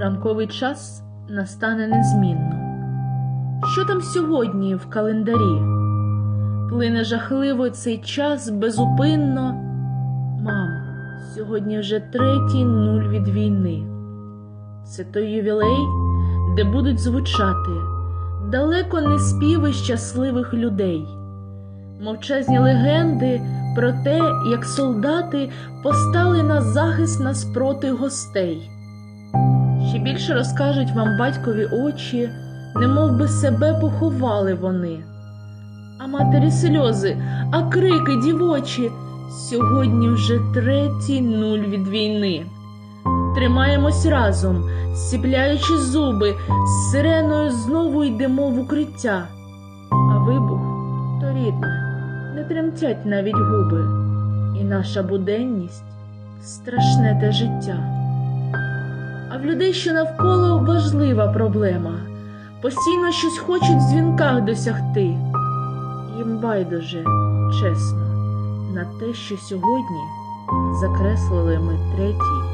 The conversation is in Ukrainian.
Ранковий час настане незмінно. Що там сьогодні в календарі? Плине жахливо цей час безупинно. Мам, сьогодні вже третій нуль від війни. Це той ювілей, де будуть звучати далеко не співи щасливих людей, мовчазні легенди про те, як солдати постали на захист нас проти гостей. Ще більше розкажуть вам батькові очі, немов би себе поховали вони. А матері сльози, а крики дівочі, сьогодні вже третій нуль від війни. Тримаємось разом, зціпляючи зуби, з сиреною знову йдемо в укриття. А вибух то рідне, не тремтять навіть губи, і наша буденність страшне те життя. Людей, що навколо важлива проблема, постійно щось хочуть в дзвінках досягти. Їм байдуже, чесно, на те, що сьогодні закреслили ми третій.